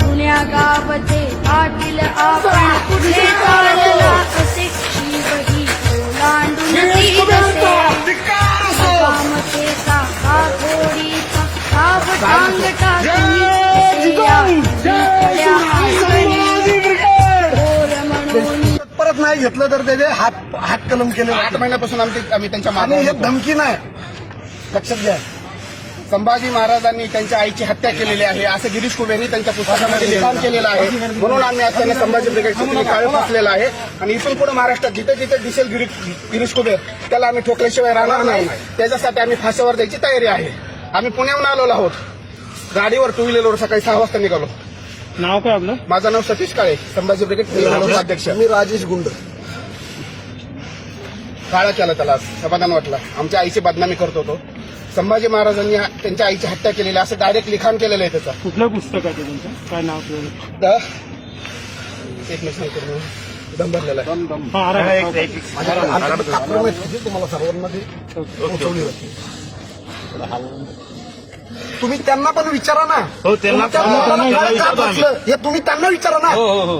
दुनिया का बचे आदिल आपण नाही घेतलं तर त्याचे हात हात कलम केले आठ. महिन्यापासून आम्ही आम्ही त्यांच्या आणि मागे हे धमकी नाही. लक्षात घ्या. संभाजी महाराजांनी त्यांच्या आईची हत्या केलेली आहे. असं गिरीश कुबेरनी त्यांच्या पुस्तकामध्ये लिखाण केलेलं आहे. म्हणून आम्ही आज त्यांना संभाजी ब्रिगेडच्या तुम्ही काळ फसलेला आहे. आणि इथून पुढे महाराष्ट्रात जिथे जिथे दिसेल गिरीश गिरीश कुबेर त्याला आम्ही ठोकल्याशिवाय राहणार नाही. त्याच्यासाठी आम्ही फाशावर द्यायची तयारी आहे. आम्ही पुण्याहून आलेलो आहोत. गाडीवर टू व्हीलरवर सकाळी सहा वाजता निघालो. नाव काय आपलं? माझं नाव सतीश काळे संभाजी ब्रिगेड अध्यक्ष. मी राजेश गुंड. काळा केला त्याला. समाधान वाटलं. आमच्या आईची बदनामी करत होतो. संभाजी महाराजांनी त्यांच्या आईची हत्या केलेली आहे, असं डायरेक्ट लिखाण केलेलं आहे त्याचं. कुठलं पुस्तक आहे तुमचं? काय नाव एक मिनिट सांगतो मी. दम भरलेला आहे. हा हा, तुम्ही त्यांना पण विचारा ना बसलं? हे तुम्ही त्यांना विचारा ना.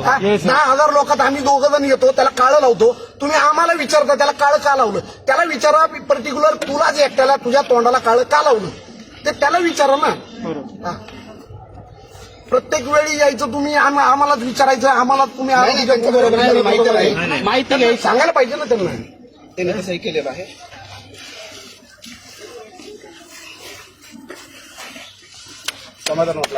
हा? Sir. दहा हजार लोकात आम्ही दोघं जण येतो त्याला काळं लावतो. तुम्ही आम्हाला विचारता त्याला काळं का लावलं? त्याला विचारा पर्टिक्युलर तुला जे एकट्याला तुझ्या तोंडाला काळं का लावलं? ते त्याला विचारा ना. बरोबर. हा. प्रत्येक वेळी यायचं तुम्ही आम- आम्हालाच विचारायचं आम्हाला तुम्ही माहिती नाही. माहिती नाही. सांगायला पाहिजे ना त्यांना. त्याने तसंही केलेलं आहे समाधान वाटलं